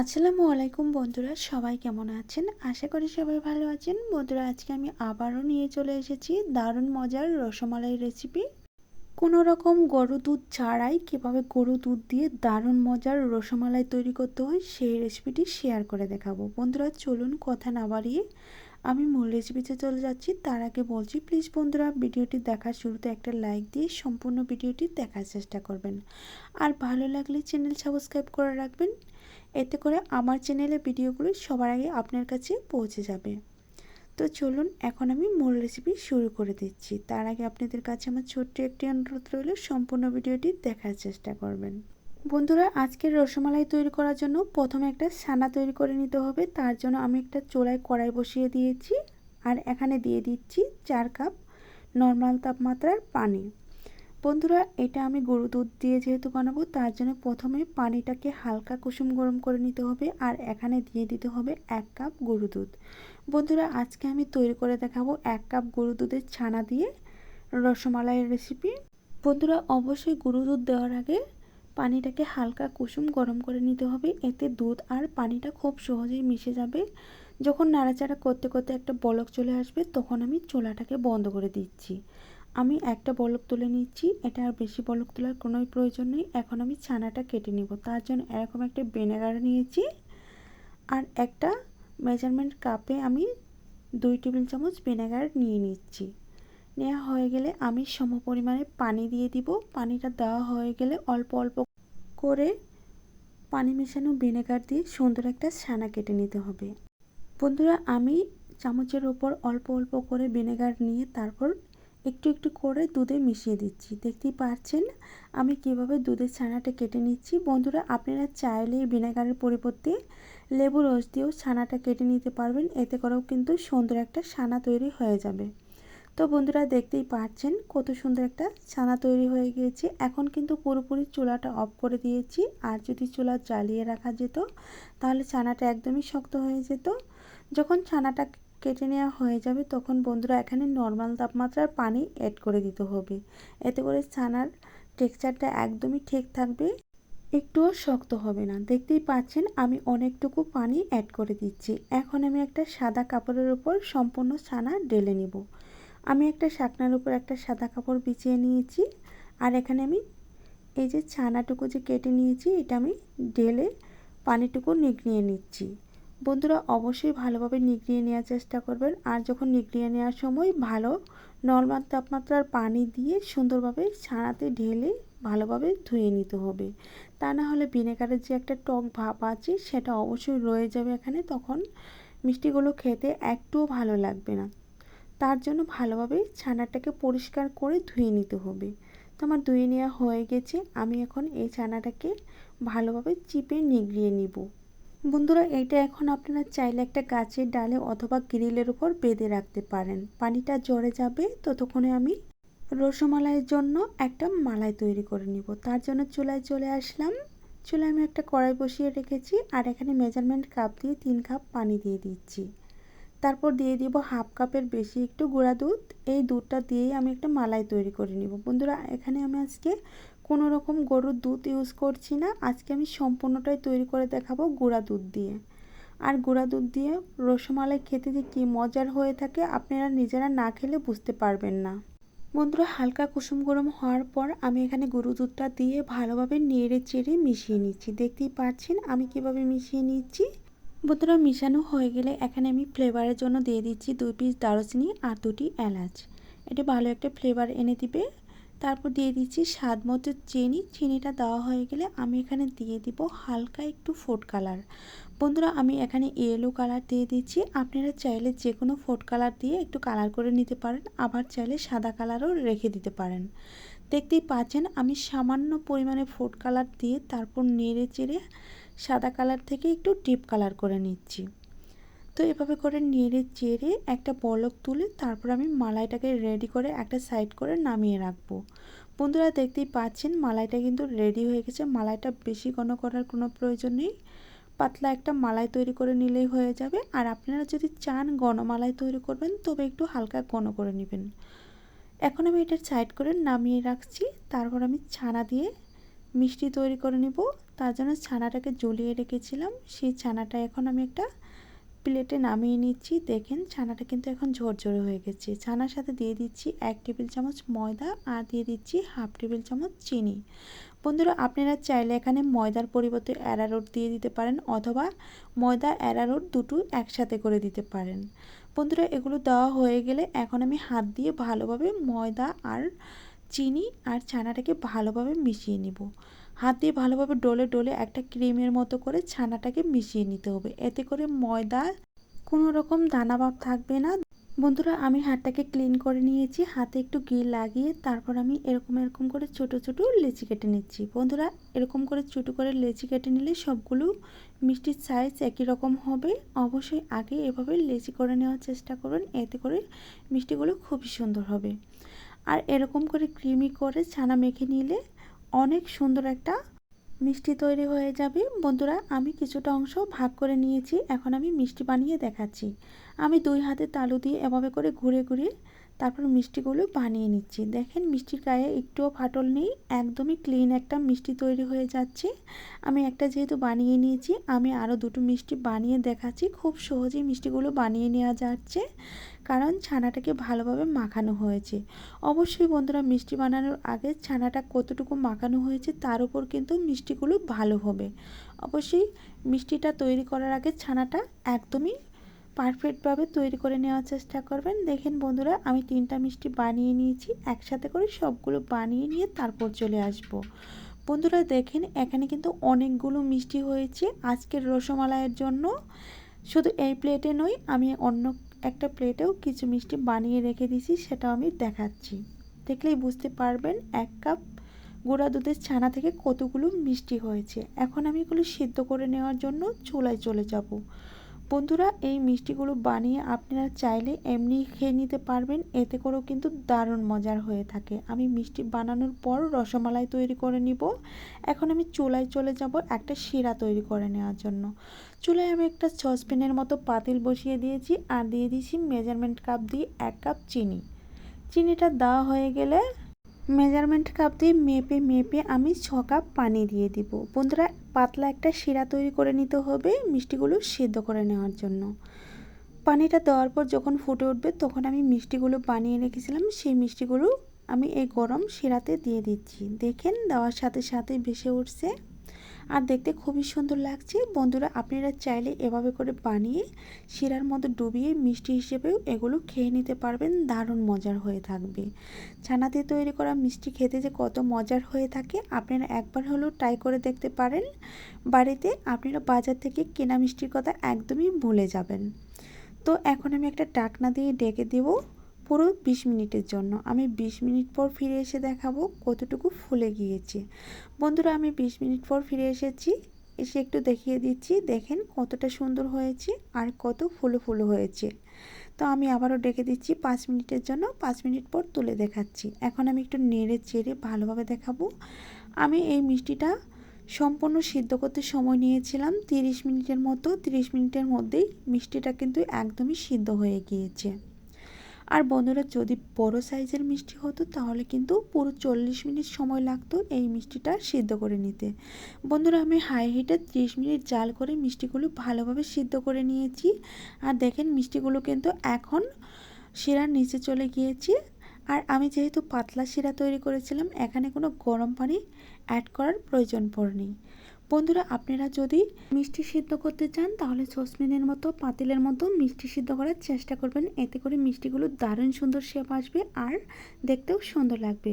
আসসালামু আলাইকুম বন্ধুরা, সবাই কেমন আছেন? আশা করি সবাই ভালো আছেন। বন্ধুরা, আজকে আমি আবারও নিয়ে চলে এসেছি দারুণ মজার রসমালাই রেসিপি কোনো রকম গরু দুধ ছাড়াই কীভাবে গরু দুধ দিয়ে দারুণ মজার রসমালাই তৈরি করতে হয়, সেই রেসিপিটি শেয়ার করে দেখাবো। বন্ধুরা, চলুন কথা না বাড়িয়ে আমি মূল রেসিপিতে চলে যাচ্ছি। তার আগে বলছি প্লিজ বন্ধুরা, ভিডিওটি দেখার শুরুতে একটা লাইক দিয়ে সম্পূর্ণ ভিডিওটি দেখার চেষ্টা করবেন। আর ভালো লাগলে চ্যানেল সাবস্ক্রাইব করে রাখবেন। এতে করে আমার চ্যানেলের ভিডিওগুলো সবার আগে আপনার কাছে পৌঁছে যাবে। তো চলুন, এখন আমি মূল রেসিপি শুরু করে দিচ্ছি। তার আগে আপনাদের কাছে আমার ছোট্ট একটি অনুরোধ রইল, সম্পূর্ণ ভিডিওটি দেখার চেষ্টা করবেন। বন্ধুরা আজকের রসমালাই তৈরি করার জন্য প্রথমে একটা ছানা তৈরি করে নিতে হবে। তার জন্য আমি একটা চোলায় কড়াই বসিয়ে দিয়েছি। আর এখানে দিয়ে দিচ্ছি চার কাপ নর্মাল তাপমাত্রার পানি। বন্ধুরা, এটা আমি গরু দুধ দিয়ে যেহেতু বানাবো, তার জন্য প্রথমে পানিটাকে হালকা কুসুম গরম করে নিতে হবে আর এখানে দিয়ে দিতে হবে এক কাপ গরু দুধ। বন্ধুরা, আজকে আমি তৈরি করে দেখাবো এক কাপ গরু দুধের ছানা দিয়ে রসমালাইয়ের রেসিপি বন্ধুরা, অবশ্যই গরু দুধ দেওয়ার আগে পানিটাকে হালকা কুসুম গরম করে নিতে হবে, এতে দুধ আর পানিটা খুব সহজেই মিশে যাবে। যখন নাড়াচাড়া করতে করতে একটা বলক চলে আসবে, তখন আমি চোলাটাকে বন্ধ করে দিচ্ছি। আমি একটা বলক তুলে নিচ্ছি, এটা আর বেশি বলক তোলার কোনোই প্রয়োজন নেই। এখন আমি ছানাটা কেটে নিব। তার জন্য এরকম একটা ভিনেগার নিয়েছি আর একটা মেজারমেন্ট কাপে আমি দুই টেবিল চামচ ভিনেগার নিয়ে নিচ্ছি। নেওয়া হয়ে গেলে আমি সম পরিমাণে পানি দিয়ে দিব। পানিটা দেওয়া হয়ে গেলে অল্প অল্প করে পানি মেশানো ভিনেগার দিয়ে সুন্দর একটা ছানা কেটে নিতে হবে। বন্ধুরা, আমি চামচের ওপর অল্প অল্প করে ভিনেগার নিয়ে তারপর একটু একটু করে দুধে মিশিয়ে দিচ্ছি। দেখতেই পাচ্ছেন আমি কীভাবে দুধের ছানাটা কেটে নিচ্ছি। বন্ধুরা, আপনারা চাইলে ভিনেগারের পরিবর্তে লেবু রস দিয়েও ছানাটা কেটে নিতে পারবেন। এতে করেও কিন্তু সুন্দর একটা ছানা তৈরি হয়ে যাবে। তো বন্ধুরা, দেখতেই পাচ্ছেন কত সুন্দর একটা ছানা তৈরি হয়ে গিয়েছে। এখন কিন্তু পুরোপুরি চুলাটা অফ করে দিয়েছি। আর যদি চুলা জ্বালিয়ে রাখা যেত, তাহলে ছানাটা একদমই শক্ত হয়ে যেত। যখন ছানাটা কেটে নেওয়া হয়ে যাবে, তখন বন্ধুরা এখানে নর্মাল তাপমাত্রার পানি অ্যাড করে দিতে হবে। এতে করে ছানার টেক্সচারটা একদমই ঠিক থাকবে, একটুও শক্ত হবে না। দেখতেই পাচ্ছেন, আমি অনেকটুকু পানি অ্যাড করে দিচ্ছি। এখন আমি একটা সাদা কাপড়ের উপর সম্পূর্ণ ছানা ঢেলে নিব। আমি একটা শাকনার উপর একটা সাদা কাপড় বিছিয়ে নিয়েছি, আর এখানে আমি এই যে ছানাটুকু যে কেটে নিয়েছি, এটা আমি ঢেলে পানিটুকু নিগড়িয়ে নিচ্ছি। বন্ধুরা অবশ্যই ভালোভাবে নিগড়িয়ে নেওয়ার চেষ্টা করবেন। আর যখন নিগড়িয়ে নেওয়ার সময় ভালো নর্মাল তাপমাত্রার পানি দিয়ে সুন্দরভাবে ছানাতে ঢেলে ভালোভাবে ধুয়ে নিতে হবে। তা না হলে ভিনেগারের যে একটা টক ভাব আছে সেটা অবশ্যই রয়ে যাবে এখানে, তখন মিষ্টিগুলো খেতে একটুও ভালো লাগবে না। তার জন্য ভালোভাবে ছানাটাকে পরিষ্কার করে ধুয়ে নিতে হবে। তো আমার ধুয়ে নেওয়া হয়ে গেছে, আমি এখন এই ছানাটাকে ভালোভাবে চিপে নিগড়িয়ে নিব। বন্ধুরা, এইটা এখন আপনারা চাইলে একটা গাছের ডালে অথবা গ্রিলের উপর বেঁধে রাখতে পারেন। পানিটা জড়ে যাবে, ততক্ষণে আমি রসমালাইয়ের জন্য একটা মালাই তৈরি করে নিব। তার জন্য চুলায় চলে আসলাম। চুলায় আমি একটা কড়াই বসিয়ে রেখেছি আর এখানে মেজারমেন্ট কাপ দিয়ে তিন কাপ পানি দিয়ে দিচ্ছি। তারপর দিয়ে দিব হাফ কাপের বেশি একটু গুঁড়া দুধ। এই দুধটা দিয়েই আমি একটা মালাই তৈরি করে নিব। বন্ধুরা, এখানে আমি আজকে কোনো রকম গরুর দুধ ইউজ করছি না। আজকে আমি সম্পূর্ণটাই তৈরি করে দেখাবো গুঁড়া দুধ দিয়ে। আর গুঁড়া দুধ দিয়ে রসমালাই খেতে যে কী মজার হয়ে থাকে, আপনারা নিজেরা না খেলে বুঝতে পারবেন না। বন্ধুরা, হালকা কুসুম গরম হওয়ার পর আমি এখানে গরু দুধটা দিয়ে ভালোভাবে নেড়ে চেড়ে মিশিয়ে নিচ্ছি। দেখতেই পাচ্ছেন আমি কীভাবে মিশিয়ে নিচ্ছি। বন্ধুরা, মিশানো হয়ে গেলে এখানে আমি ফ্লেভারের জন্য দিয়ে দিচ্ছি দুই পিস দারুচিনি আর দুটি এলাচ। এটা ভালো একটা ফ্লেভার এনে দিবে। তারপর দিয়ে দিচ্ছি স্বাদ মতো চিনি। চিনিটা দেওয়া হয়ে গেলে আমি এখানে দিয়ে দিব হালকা একটু ফুড কালার বন্ধুরা, আমি এখানে ইয়েলো কালার দিয়ে দিচ্ছি। আপনারা চাইলে যে কোনো ফুড কালার দিয়ে একটু কালার করে নিতে পারেন, আবার চাইলে সাদা কালারও রেখে দিতে পারেন। দেখতেই পাচ্ছেন, আমি সামান্য পরিমাণে ফুড কালার দিয়ে তারপর নেড়ে চেড়ে সাদা কালার থেকে একটু ডিপ কালার করে নিচ্ছি। তো এভাবে করে নেড়ে চেড়ে একটা বলক তুলে তারপর আমি মালাইটাকে রেডি করে একটা সাইড করে নামিয়ে রাখব। বন্ধুরা দেখতেই পাচ্ছেন মালাইটা কিন্তু রেডি হয়ে গেছে। মালাইটা বেশি ঘন করার কোনো প্রয়োজন নেই। পাতলা একটা মালাই তৈরি করে নিলেই হয়ে যাবে। আর আপনারা যদি চান গণমালাই তৈরি করবেন, তবে একটু হালকা ঘন করে নেবেন। এখন আমি এটা সাইড করে নামিয়ে রাখছি। তারপর আমি ছানা দিয়ে মিষ্টি তৈরি করে নিব। তার জন্য ছানাটাকে জ্বলিয়ে রেখেছিলাম। সেই ছানাটা এখন আমি একটা প্লেটে নামিয়ে নিচ্ছি। দেখেন ছানাটা কিন্তু এখন ঝরঝরে হয়ে গেছে। ছানার সাথে দিয়ে দিচ্ছি এক টেবিল চামচ ময়দা আর দিয়ে দিচ্ছি হাফ টেবিল চামচ চিনি। বন্ধুরা, আপনারা চাইলে এখানে ময়দার পরিবর্তে অ্যারারোট দিয়ে দিতে পারেন অথবা ময়দা অ্যারারোট দুটো একসাথে করে দিতে পারেন। বন্ধুরা, এগুলো দেওয়া হয়ে গেলে এখন আমি হাত দিয়ে ভালোভাবে ময়দা আর চিনি আর ছানাটাকে ভালোভাবে মিশিয়ে নিব। হাত দিয়ে ভালোভাবে ডলে ডলে একটা ক্রিমের মতো করে ছানাটাকে মিশিয়ে নিতে হবে। এতে করে ময়দা কোনো রকম দানা দানাভাব থাকবে না। বন্ধুরা, আমি হাতটাকে ক্লিন করে নিয়েছি। হাতে একটু ঘি লাগিয়ে তারপর আমি এরকম এরকম করে ছোট ছোট লেচি কেটে নিচ্ছি। বন্ধুরা, এরকম করে ছোটো করে লেচি কেটে নিলে সবগুলো মিষ্টির সাইজ একই রকম হবে। অবশ্যই আগে এভাবে লেচি করে নেওয়ার চেষ্টা করবেন এতে করে মিষ্টিগুলো খুবই সুন্দর হবে। আর এরকম করে ক্রিমি করে ছানা মেখে নিলে অনেক সুন্দর একটা মিষ্টি তৈরি হয়ে যাবে। বন্ধুরা, আমি কিছুটা অংশ ভাগ করে নিয়েছি। এখন আমি মিষ্টি বানিয়ে দেখাচ্ছি। আমি দুই হাতে তালু দিয়ে এভাবে করে ঘুরে ঘুরে তারপর মিষ্টিগুলো বানিয়ে নিচ্ছি। দেখেন, মিষ্টির গায়ে একটুও ফাটল নেই। একদমই ক্লিন একটা মিষ্টি তৈরি হয়ে যাচ্ছে। আমি একটা যেহেতু বানিয়ে নিয়েছি, আমি আরও দুটো মিষ্টি বানিয়ে দেখাচ্ছি। খুব সহজেই মিষ্টিগুলো বানিয়ে নেওয়া যাচ্ছে। কারণ ছানাটাকে ভালোভাবে মাখানো হয়েছে। অবশ্যই বন্ধুরা, মিষ্টি বানানোর আগে ছানাটা কতটুকু মাখানো হয়েছে তার উপর কিন্তু মিষ্টিগুলো ভালো হবে। অবশ্যই মিষ্টিটা তৈরি করার আগে ছানাটা একদমই পারফেক্টভাবে তৈরি করে নেওয়ার চেষ্টা করবেন। দেখেন বন্ধুরা, আমি তিনটা মিষ্টি বানিয়ে নিয়েছি, একসাথে করে সবগুলো বানিয়ে নিয়ে তারপর চলে আসব। বন্ধুরা, দেখেন এখানে কিন্তু অনেকগুলো মিষ্টি হয়েছে আজকের রসমালাইয়ের জন্য। শুধু এই প্লেটে নয়, আমি অন্য একটা প্লেটেও কিছু মিষ্টি বানিয়ে রেখে দিছি সেটাও আমি দেখাচ্ছি। দেখলেই বুঝতে পারবেন, এক কাপ গুঁড়া দুধের ছানা থেকে কতগুলো মিষ্টি হয়েছে। এখন আমি এগুলো সিদ্ধ করে নেওয়ার জন্য চুলায় চলে যাব। বন্ধুরা, এই মিষ্টিগুলো বানিয়ে আপনারা চাইলে এমনি খেয়ে নিতে পারবেন। এতে করেও কিন্তু দারুণ মজার হয়ে থাকে। আমি মিষ্টি বানানোর পর রসমালাই তৈরি করে নিব। এখন আমি চুলায় চলে যাব একটা শিরা তৈরি করে নেওয়ার জন্য। চুলায় আমি একটা সসপ্যানের মতো পাতিল বসিয়ে দিয়েছি আর দিয়ে দিয়েছি মেজারমেন্ট কাপ দিয়ে এক কাপ চিনি। চিনিটা দেওয়া হয়ে গেলে মেজারমেন্ট কাপ দিয়ে মেপে মেপে আমি ছ কাপ পানি দিয়ে দিব। বন্ধুরা পাতলা একটা শিরা তৈরি করে নিতে হবে মিষ্টিগুলো সেদ্ধ করে নেওয়ার জন্য। পানিটা দেওয়ার পর যখন ফুটে উঠবে তখন আমি মিষ্টিগুলো বানিয়ে রেখেছিলাম, সেই মিষ্টিগুলো আমি এই গরম শিরাতে দিয়ে দিচ্ছি। দেখেন দেওয়ার সাথে সাথে ভেসে উঠছে। আর দেখতে খুবই সুন্দর লাগছে। বন্ধুরা, আপনারা চাইলে এভাবে করে বানিয়ে শিরার মধ্যে ডুবিয়ে মিষ্টি হিসেবেও এগুলো খেয়ে নিতে পারবেন। দারুণ মজার হয়ে থাকবে। ছানা দিয়ে তৈরি করা মিষ্টি খেতে যে কত মজার হয়ে থাকে, আপনারা একবার হলেও ট্রাই করে দেখতে পারেন। বাড়িতে আপনারা বাজার থেকে কেনা মিষ্টির কথা একদমই ভুলে যাবেন। তো এখন আমি একটা ডাকনা দিয়ে ডেকে দেবো। পুরো বিশ মিনিটের জন্য। আমি বিশ মিনিট পর ফিরে এসে দেখাবো কতটুকু ফুলে গিয়েছে। বন্ধুরা, আমি বিশ মিনিট পর ফিরে এসেছি। এসে একটু দেখিয়ে দিচ্ছি, দেখেন কতটা সুন্দর হয়েছে আর কত ফুলো ফুলো হয়েছে। তো আমি আবারও ডেকে দিচ্ছি পাঁচ মিনিটের জন্য। পাঁচ মিনিট পর তুলে দেখাচ্ছি। এখন আমি একটু নেড়ে চেড়ে ভালোভাবে দেখাবো। আমি এই মিষ্টিটা সম্পূর্ণ সিদ্ধ করতে সময় নিয়েছিলাম। তিরিশ মিনিটের মতো, তিরিশ মিনিটের মধ্যেই মিষ্টিটা কিন্তু একদমই সিদ্ধ হয়ে গিয়েছে। আর বন্ধুরা, যদি বড় সাইজের মিষ্টি হতো, তাহলে কিন্তু পুরো চল্লিশ মিনিট সময় লাগতো এই মিষ্টিটা সিদ্ধ করে নিতে। বন্ধুরা, আমি হাই হিটে ত্রিশ মিনিট জাল করে মিষ্টিগুলো ভালোভাবে সিদ্ধ করে নিয়েছি। আর দেখেন, মিষ্টিগুলো কিন্তু এখন শিরার নিচে চলে গিয়েছি। আর আমি যেহেতু পাতলা শিরা তৈরি করেছিলাম, এখানে কোনো গরম পানি অ্যাড করার প্রয়োজন পড়েনি। বন্ধুরা, আপনারা যদি মিষ্টি সিদ্ধ করতে চান, তাহলে সসপ্যানের মতো, পাতিলের মতো মিষ্টি সিদ্ধ করার চেষ্টা করবেন। এতে করে মিষ্টিগুলো দারুণ সুন্দর শেপ আসবে আর দেখতেও সুন্দর লাগবে।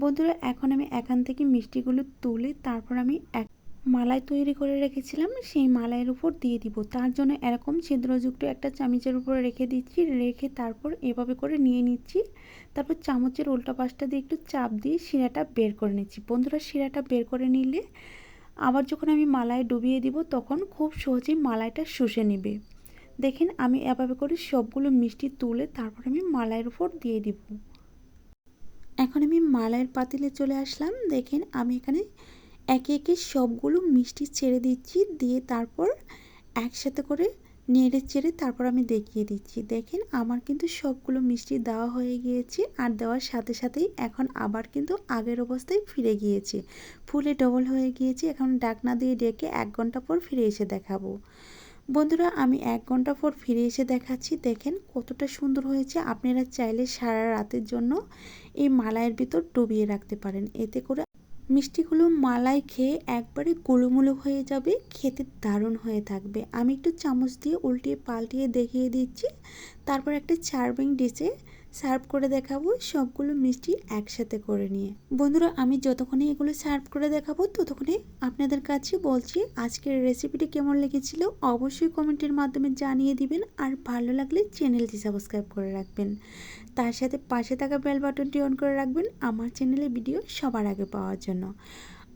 বন্ধুরা, এখন আমি এখান থেকে মিষ্টিগুলো তুলে তারপর আমি এক মালাই তৈরি করে রেখেছিলাম। সেই মালাইয়ের উপর দিয়ে দিব। তার জন্য এরকম ছিদ্রযুক্ত একটা চামচের উপরে রেখে দিচ্ছি। রেখে তারপর এভাবে করে নিয়ে নিচ্ছি। তারপর চামচের উল্টা পাশটা দিয়ে একটু চাপ দিয়ে শিরাটা বের করে নিচ্ছি। বন্ধুরা, শিরাটা বের করে নিলে আবার যখন আমি মালায় ডুবিয়ে দিব, তখন খুব সহজেই মালাইটা শুষে নেবে। দেখেন, আমি এভাবে করে সবগুলো মিষ্টি তুলে তারপর আমি মালাইয়ের উপর দিয়ে দিব। এখন আমি মালাইয়ের পাতিলে চলে আসলাম। দেখেন, আমি এখানে একে একে সবগুলো মিষ্টি ছেড়ে দিচ্ছি, দিয়ে তারপর একসাথে করে নেড়ে চেড়ে তারপর আমি দেখিয়ে দিচ্ছি। দেখেন আমার কিন্তু সবগুলো মিষ্টি দেওয়া হয়ে গিয়েছে আর দেওয়ার সাথে সাথেই এখন আবার কিন্তু আগের অবস্থায় ফিরে গিয়েছে। ফুলে ডবল হয়ে গিয়েছে। এখন ডাকনা দিয়ে ডেকে এক ঘণ্টা পর ফিরে এসে দেখাবো। বন্ধুরা, আমি এক ঘণ্টা পর ফিরে এসে দেখাচ্ছি। দেখেন কতটা সুন্দর হয়েছে। আপনারা চাইলে সারা রাতের জন্য এই মালাইয়ের ভিতর ডুবিয়ে রাখতে পারেন। এতে করে মিষ্টিগুলো মালাই খেয়ে একবারে গোলমুলো হয়ে যাবে, খেতে দারুণ হয়ে থাকবে। আমি একটু চামচ দিয়ে উল্টিয়ে পাল্টিয়ে দেখিয়ে দিচ্ছি। তারপর একটা সার্ভিং ডিশে সার্ভ করে দেখাবো সবগুলো মিষ্টি একসাথে করে নিয়ে। বন্ধুরা, আমি যতক্ষণে এগুলো সার্ভ করে দেখাবো, ততক্ষণে আপনাদের কাছে বলছি আজকের রেসিপিটি কেমন লেগেছিল অবশ্যই কমেন্টের মাধ্যমে জানিয়ে দিবেন আর ভালো লাগলে চ্যানেলটি সাবস্ক্রাইব করে রাখবেন। তার সাথে পাশে থাকা বেল বাটনটি অন করে রাখবেন আমার চ্যানেলে ভিডিও সবার আগে পাওয়ার জন্য।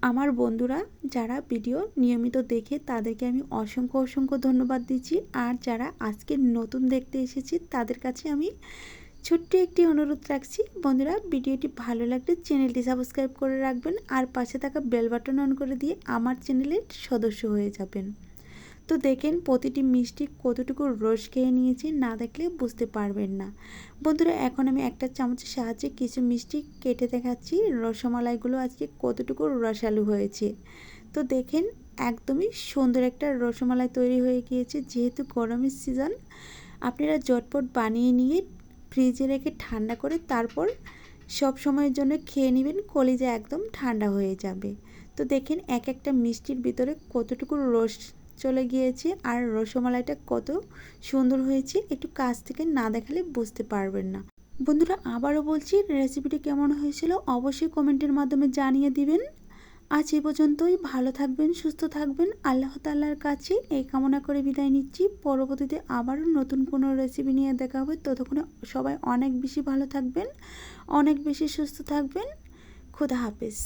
আমার বন্ধুরা, যারা ভিডিও নিয়মিত দেখে তাদেরকে আমি অসংখ্য অসংখ্য ধন্যবাদ দিচ্ছি আর যারা আজকে নতুন দেখতে এসেছি তাদের কাছে আমি ছোট্ট একটি অনুরোধ রাখছি। বন্ধুরা, ভিডিওটি ভালো লাগলে চ্যানেলটি সাবস্ক্রাইব করে রাখবেন আর পাশে থাকা বেল বাটন অন করে দিয়ে আমার চ্যানেলের সদস্য হয়ে যাবেন। তো দেখেন, প্রতিটি মিষ্টি কতটুকু রস খেয়ে নিয়েছি না দেখলে বুঝতে পারবেন না। বন্ধুরা, এখন আমি একটা চামচের সাহায্যে কিছু মিষ্টি কেটে দেখাচ্ছি। রসমালাইগুলো আজকে কতটুকু রসালু হয়েছে। তো দেখেন, একদমই সুন্দর একটা রসমালাই তৈরি হয়ে গিয়েছে। যেহেতু গরমের সিজন, আপনারা জটপট বানিয়ে নিয়ে ফ্রিজে রেখে ঠান্ডা করে তারপর সব সময়ের জন্য খেয়ে নেবেন, কলিজা একদম ঠান্ডা হয়ে যাবে। তো দেখেন এক একটা মিষ্টির ভিতরে কতটুকু রস চলে গিয়েছে আর রসমালাইটা কত সুন্দর হয়েছে, একটু কাছ থেকে না দেখালে বুঝতে পারবেন না। বন্ধুরা, আবারও বলছি রেসিপিটি কেমন হয়েছিল অবশ্যই কমেন্টের মাধ্যমে জানিয়ে দিবেন। আজ এ পর্যন্তই। ভালো থাকবেন, সুস্থ থাকবেন। আল্লাহ তাল্লার কাছে এই কামনা করে বিদায় নিচ্ছি। পরবর্তীতে আবারও নতুন কোনো রেসিপি নিয়ে দেখা হবে। ততক্ষণে সবাই অনেক বেশি ভালো থাকবেন, অনেক বেশি সুস্থ থাকবেন। খুদা হাফেজ।